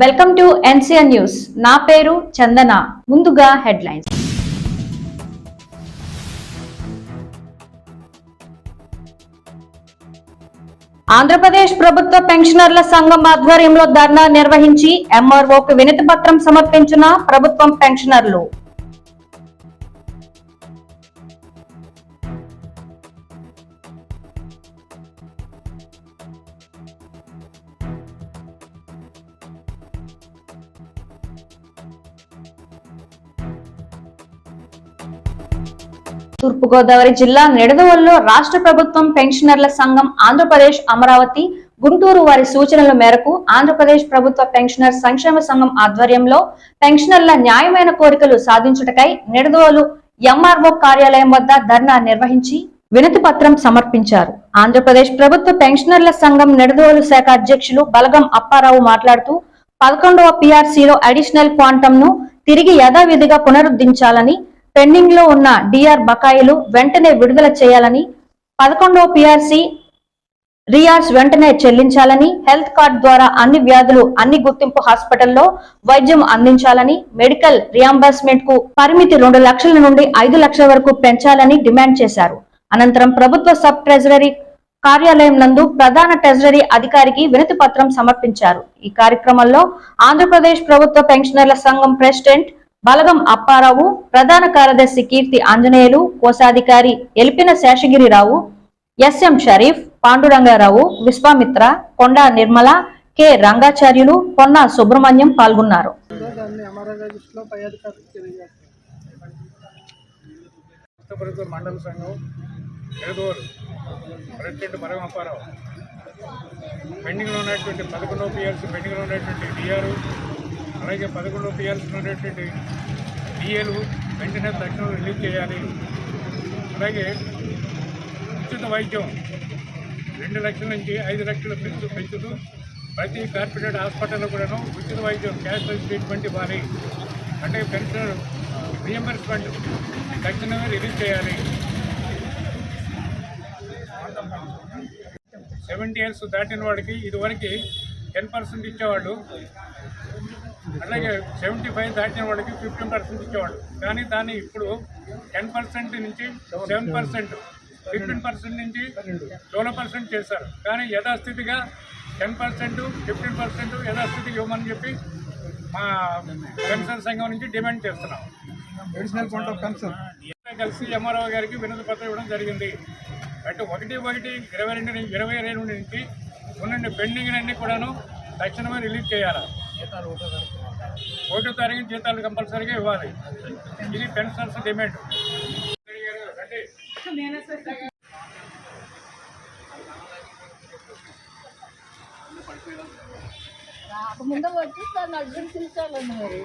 Welcome to NCN news. నా పేరు చందన. ముందుగా హెడ్లైన్స్. ఆంధ్రప్రదేశ్ ప్రభుత్వ పెన్షనర్ల సంఘం ఆధ్వర్యంలో ధర్నా నిర్వహించి ఎంఆర్ఓకు వినతి పత్రం సమర్పించిన ప్రభుత్వం పెన్షనర్లు. తూర్పుగోదావరి జిల్లా నిడదవల్లో రాష్ట్ర ప్రభుత్వం పెన్షనర్ల సంఘం ఆంధ్రప్రదేశ్ అమరావతి గుంటూరు వారి సూచనల మేరకు ఆంధ్రప్రదేశ్ ప్రభుత్వ పెన్షనర్ సంక్షేమ సంఘం ఆధ్వర్యంలో పెన్షనర్ల న్యాయమైన కోరికలు సాధించుటకై నిడదవోలు ఎంఆర్ఓ కార్యాలయం వద్ద ధర్నా నిర్వహించి వినతి పత్రం సమర్పించారు. ఆంధ్రప్రదేశ్ ప్రభుత్వ పెన్షనర్ల సంఘం నిడదవోలు శాఖ అధ్యక్షులు బలగం అప్పారావు మాట్లాడుతూ పదకొండవ పిఆర్సీలో అడిషనల్ క్వాంటమ్ను తిరిగి యథావిధిగా పునరుద్ధరించాలని పెండింగ్లో ఉన్న డిఆర్ బకాయిలు వెంటనే విడుదల చేయాలని పదకొండో పిఆర్సి రియార్స్ వెంటనే చెల్లించాలని హెల్త్ కార్డ్ ద్వారా అన్ని వ్యాధులు అన్ని గుర్తింపు హాస్పిటల్లో వైద్యం అందించాలని మెడికల్ రియంబర్స్మెంట్కు పరిమితి రెండు లక్షల నుండి ఐదు లక్షల వరకు పెంచాలని డిమాండ్ చేశారు. అనంతరం ప్రభుత్వ సబ్ ట్రెజరీ కార్యాలయం నందు ప్రధాన ట్రెజరీ అధికారికి వినతి పత్రం సమర్పించారు. ఈ కార్యక్రమంలో ఆంధ్రప్రదేశ్ ప్రభుత్వ పెన్షనర్ల సంఘం ప్రెసిడెంట్ బలగం అప్పారావు ప్రధాన కార్యదర్శి కీర్తి ఆంజనేయులు కోశాధికారి ఎల్పిన శేషగిరిరావు ఎస్ఎం షరీఫ్ పాండురంగారావు విశ్వామిత్ర కొండా నిర్మల కె రంగాచార్యులు పొన్న సుబ్రహ్మణ్యం పాల్గొన్నారు. ఉందో దాన్ని ఎంఆర్ఐ రిజిస్టర్లో పై అధికారులకు తెలియజేస్తాం మండల సంఘం ప్రెసిడెంట్ మరం అప్పారావు పెండింగ్లో ఉన్నటువంటి పదకొండవ పిఎల్సీ పెండింగ్లో ఉన్నటువంటి డిఆర్ అలాగే పదకొండు పిఎల్సీ డిఏలు వెంటనే తక్షణం రిలీజ్ చేయాలి. అలాగే ఉచిత వైద్యం రెండు లక్షల నుంచి ఐదు లక్షల పెంచు పెంచుతూ ప్రతి కార్పొరేట్ హాస్పిటల్లో కూడాను ఉచిత వైద్యం క్యాష్లెస్ ట్రీట్మెంట్ ఇవ్వాలి. అంటే పెన్షన్ రియంబర్స్మెంట్ తక్షణమే రిలీజ్ చేయాలి. సెవెంటీ ఇయర్స్ దాటిన వాడికి ఇదివరకు టెన్ పర్సెంట్ ఇచ్చేవాళ్ళు. అలాగే సెవెంటీ ఫైవ్ దాటిన వాడికి ఫిఫ్టీన్ పర్సెంట్ ఇచ్చేవాడు కానీ దాన్ని ఇప్పుడు టెన్ పర్సెంట్ నుంచి సెవెన్ పర్సెంట్ ఫిఫ్టీన్ పర్సెంట్ నుంచి ట్వెల్వ్ పర్సెంట్ చేశారు. కానీ యథాస్థితిగా టెన్ పర్సెంట్ ఫిఫ్టీన్ పర్సెంట్ యథాస్థితికి ఇవ్వమని చెప్పి మా పెన్షన్ సంఘం నుంచి డిమాండ్ చేస్తున్నాం. కలిసి ఎంఆర్ఓ గారికి వినతి పత్రం ఇవ్వడం జరిగింది. అంటే ఒకటి ఒకటి ఇరవై రెండు నుంచి ఇరవై రెండు నుంచి ఉన్న పెండింగ్ అన్ని కూడాను తక్షణమే రిలీజ్ చేయాలి? ఒకటో తారీఖు జీతాలు కంపల్సరీగా ఇవ్వాలి. ఇది పెన్షనర్స్ డిమాండ్. ముందు వచ్చి సార్ అడ్మిట్ తీసుకోవాలండి మరి.